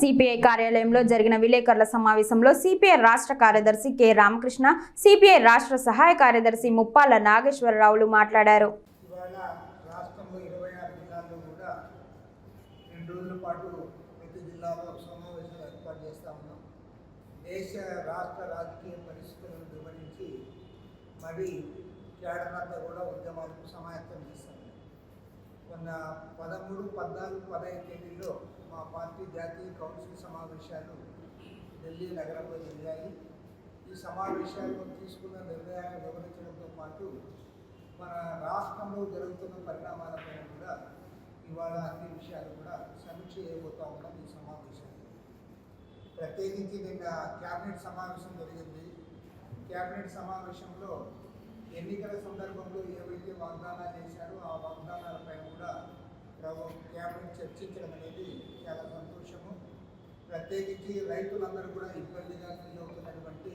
CPI కార్యాలయంలో జరిగిన విలేకరుల సమావేశంలో సిపిఐ రాష్ట్ర కార్యదర్శి కె రామకృష్ణ సిపిఐ రాష్ట్ర సహాయ కార్యదర్శి ముప్పాల నాగేశ్వరరావులు మాట్లాడారు. దేశ రాష్ట్ర రాజకీయ పరిస్థితులను వివరించి మరి కూడా ఉద్యమాలకు సమాయత్తం చేస్తాం మొన్న పదమూడు పద్నాలుగు పదహైదు తేదీల్లో మా పార్టీ జాతీయ కౌన్సిల్ సమావేశాలు ఢిల్లీ నగరంలో జరిగాయి. ఈ సమావేశాల్లో తీసుకున్న నిర్ణయాలను వివరించడంతో పాటు మన రాష్ట్రంలో జరుగుతున్న పరిణామాలపై కూడా ఇవాళ అన్ని విషయాలు కూడా సమీక్ష చేయబోతూ ఉన్నాం ఈ సమావేశంలో. ప్రత్యేకించి నిన్న క్యాబినెట్ సమావేశం జరిగింది. క్యాబినెట్ సమావేశంలో ఎన్నికల సందర్భంలో ఏవైతే వాగ్దానాలు చేశారో ఆ వాగ్దానాలపై కూడా ప్రభు చర్చించడం అనేది చాలా సంతోషము. ప్రత్యేకించి రైతులందరూ కూడా ఇబ్బందిగా ఫీల్ అవుతున్నటువంటి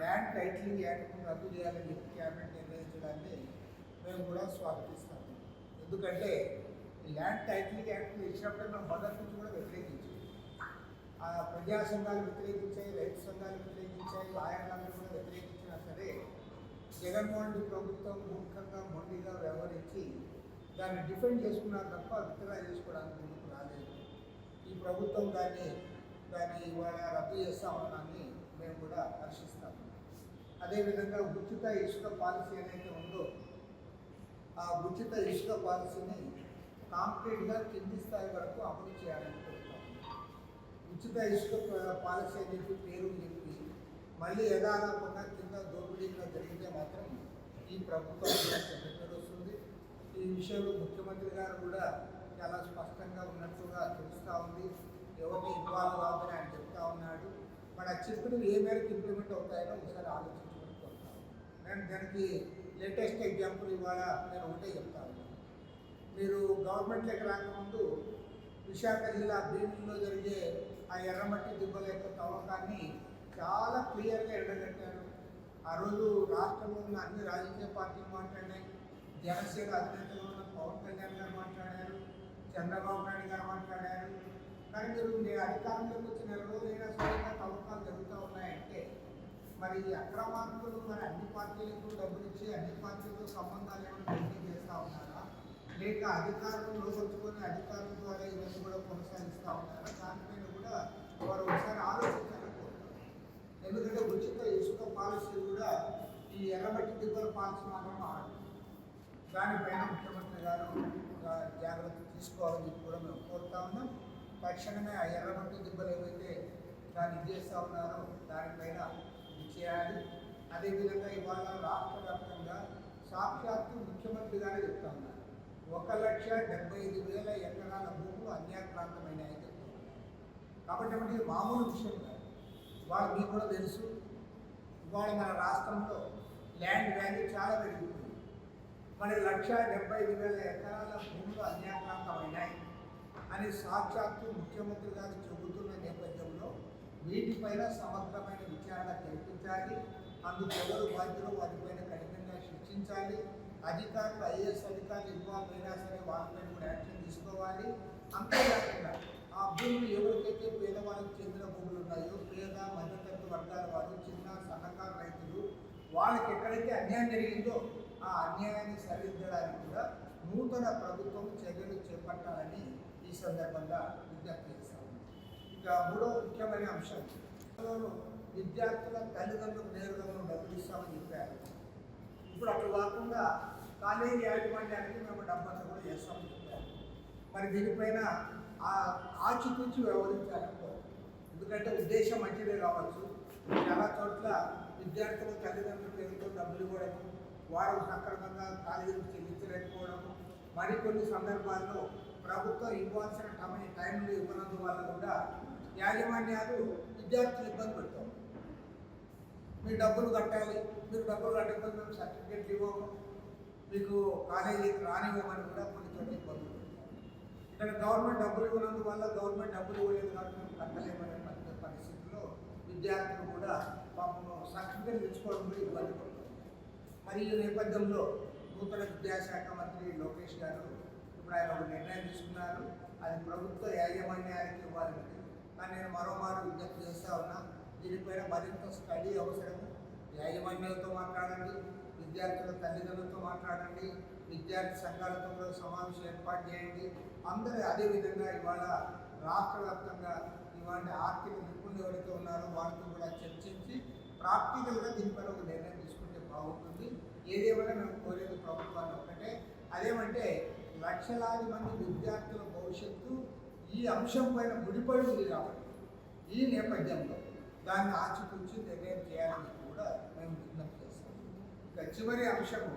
ల్యాండ్ టైటిలింగ్ యాక్ట్ను రద్దు చేయాలని చెప్పి క్యాబినెట్ నిర్ణయించడాన్ని మేము కూడా స్వాగతిస్తాము ఎందుకంటే ల్యాండ్ టైటిలింగ్ యాక్ట్ని ఇచ్చినప్పుడు మేము మొదటి నుంచి కూడా వ్యతిరేకించాం. ఆ ప్రజా సంఘాలు వ్యతిరేకించాయి రైతు సంఘాలు వ్యతిరేకించాయి లాయర్లందరూ కూడా వ్యతిరేకించినా సరే జగన్మోహన్ రెడ్డి ప్రభుత్వం మూర్ఖంగా మొండిగా వ్యవహరించారు దాన్ని డిఫెండ్ చేసుకున్నారు తప్ప విత్డ్రా చేసుకోవడానికి ముందుకు రాలేదు. ఈ ప్రభుత్వం దాన్ని దాన్ని ఇవాళ రద్దు చేస్తామని మేము కూడా హర్షిస్తాము అదేవిధంగా ఉచిత ఇసుక పాలసీ ఏదైతే ఉందో ఆ ఉచిత ఇసుక పాలసీని కాంప్లీట్గా కింది స్థాయి వరకు అమలు చేయాలని కోరుతాము ఉచిత ఇసుక పాలసీ అనేది పేరు చెప్పి మళ్ళీ యథాలాపంగా కింద దోపిడీగా జరిగితే మాత్రం ఈ ప్రభుత్వం చెడ్డ వస్తుంది? ఈ విషయంలో ముఖ్యమంత్రి గారు కూడా చాలా స్పష్టంగా ఉన్నట్టుగా తెలుస్తూ ఉంది. ఎవరిని ఇవ్వాలి కావద్దని ఆయన చెప్తా ఉన్నాడు. మన చెప్పినవి ఏ మేరకు ఇంప్లిమెంట్ అవుతాయో ఒకసారి ఆలోచించుకొని కోరుతాను నేను దానికి లేటెస్ట్ ఎగ్జాంపుల్ ఇవాళ నేను ఒకటే చెప్తా ఉన్నాను మీరు గవర్నమెంట్లోకి రాకముందు విశాఖ జిల్లా భీముల్లో జరిగే ఆ ఎర్రమట్టి దిబ్బల యొక్క తవ్వకాన్ని చాలా క్లియర్గా ఎండగట్టారు. ఆ రోజు రాష్ట్రంలో ఉన్న అన్ని రాజకీయ పార్టీలు మాట్లాడినాయి. జనసేన అధినేతలు ఉన్న పవన్ కళ్యాణ్ గారు మాట్లాడారు చంద్రబాబు నాయుడు గారు మాట్లాడారు. కానీ మీరు మీ అధికారంలోకి వచ్చి నెల రోజులైనా సరే తవ్వకాలు జరుగుతూ ఉన్నాయంటే మరి అక్రమార్కులు మరి అన్ని పార్టీలకు డబ్బులు ఇచ్చి అన్ని పార్టీలతో సంబంధాలు ఏమైనా మెయింటైన్ చేస్తూ ఉన్నారా? లేక అధికారులు లోపరుచుకొని అధికారుల ద్వారా ఇవన్నీ కూడా కొనసాగిస్తూ ఉన్నారా? దానిపైన కూడా వారు ఒకసారి ఆలోచించాలని కోరుతారు ఎందుకంటే ఉచిత ఇసుక పాలసీ కూడా ఈ ఎర్రబట్టి దిబ్బల పాలసీ మాత్రం ఆడదు దానిపైన ముఖ్యమంత్రి గారు ఒక జాగ్రత్త తీసుకోవాలని చెప్పి కూడా మేము కోరుతా ఉన్నాం. తక్షణమే ఆ ఎర్రబట్టి దిబ్బలు ఏవైతే దాన్ని ఇది చేస్తూ ఉన్నారో దానిపైన ఇది చేయాలి. అదేవిధంగా ఇవాళ రాష్ట్ర వ్యాప్తంగా సాక్షాత్తు ముఖ్యమంత్రి గారే చెప్తా ఉన్నారు. ఒక లక్ష డెబ్బై ఐదు వేల ఎకరాల భూములు అన్యాక్రాంతమైనాయని చెప్తున్నారు కాబట్టి ఇది మామూలు విషయం కాదు. ఇవాళ మీకు కూడా తెలుసు. ఇవాళ మన రాష్ట్రంలో ల్యాండ్ వాల్యూ చాలా పెరిగిపోయింది. మరి లక్ష డెబ్బై ఐదు వేల ఎకరాల భూములు అన్యాక్రాంతమైనాయి అని సాక్షాత్తు ముఖ్యమంత్రి గారు చెబుతున్న నేపథ్యంలో వీటిపైన సమగ్రమైన విచారణ జరిపించాలి. అందుకు ఎవరు బాధ్యులు వాటిపైన కఠినంగా శిక్షించాలి. అధికారులు ఐఏఎస్ అధికారులు ఇన్వాల్వ్ అయినా సరే వాళ్ళపైన కూడా యాక్షన్ తీసుకోవాలి. అంతేకాకుండా ఆ భూములు ఎవరికైతే పేదవాళ్ళకి చెందిన భూములు ఉన్నాయో పేద మధ్యతరగతి వర్గాల వారు చిన్న సన్నకారు రైతులు వాళ్ళకి ఎక్కడైతే అన్యాయం జరిగిందో ఆ అన్యాయాన్ని సరిదిద్దడానికి కూడా నూతన ప్రభుత్వం చర్యలు చేపట్టాలని ఈ సందర్భంగా విజ్ఞప్తి చేస్తాము ఇంకా మూడో ముఖ్యమైన అంశం. విద్యార్థుల తల్లిదండ్రులకు నేరుగా మనం డబ్బులు ఇస్తామని చెప్పారు. ఇప్పుడు అప్పుడు కాకుండా కాలేజీ యాజమాన్యానికి మేము డబ్బంతా కూడా చేస్తామని చెప్పారు. మరి దీనిపైన ఆచితూచి వ్యవహరించాలని ఎందుకంటే ఉద్దేశం మంచిదే కావచ్చు. చాలా చోట్ల విద్యార్థుల తల్లిదండ్రుల పేరుతో డబ్బులు కూడా వారు సక్రమంగా ఖాళీలు చెల్లించలేకపోవడం మరికొన్ని సందర్భాల్లో ప్రభుత్వం ఇవ్వాల్సిన టైం టైంలో ఇవ్వనందువల్ల కూడా యాజమాన్యాలు విద్యార్థులు ఇబ్బంది పెడతాం మీ డబ్బులు కట్టాలి మీరు డబ్బులు కట్టకపోతే మేము సర్టిఫికెట్లు ఇవ్వము మీకు కాలేజీకి రానివ్వమని కూడా కొన్ని చోట్ల ఇబ్బందులు ఇక్కడ గవర్నమెంట్ డబ్బులు ఇవ్వనందువల్ల గవర్నమెంట్ డబ్బులు ఇవ్వలేదు కాబట్టి మేము కట్టలేమనే పరిస్థితుల్లో విద్యార్థులు కూడా పాపం సర్టిఫికెట్ తెచ్చుకోవడం కూడా ఇబ్బంది పడుతుంది మరి ఈ నేపథ్యంలో నూతన విద్యాశాఖ మంత్రి లోకేష్ గారు ఇప్పుడు ఆయన ఒక నిర్ణయం తీసుకున్నారు. అది ప్రభుత్వ యాజమాన్యానికి ఇవ్వాలని కానీ నేను మరోమారు విజ్ఞప్తి చేస్తా ఉన్నా దీనిపైన మరింత స్టడీ అవసరం. యాజమాన్యాలతో మాట్లాడండి విద్యార్థుల తల్లిదండ్రులతో మాట్లాడండి విద్యార్థి సంఘాలతో కూడా సమావేశం ఏర్పాటు చేయండి. అందరూ అదేవిధంగా ఇవాళ రాష్ట్ర వ్యాప్తంగా ఇవాళ ఆర్థిక నిపుణులు ఎవరైతే ఉన్నారో వారితో కూడా చర్చించి ప్రాక్టికల్గా దీనిపైన ఒక నిర్ణయం తీసుకుంటే బాగుంటుంది. ఏదేమైనా మేము కోరేది ప్రభుత్వాన్ని ఒకటే అదేమంటే లక్షలాది మంది విద్యార్థుల భవిష్యత్తు ఈ అంశం పైన ముడిపడి ఉంది కాబట్టి ఈ నేపథ్యంలో దాన్ని ఆచితూచి నిర్ణయం చేయాలని కూడా మేము విజ్ఞప్తి చేస్తాం. ఇంకా చివరి అంశము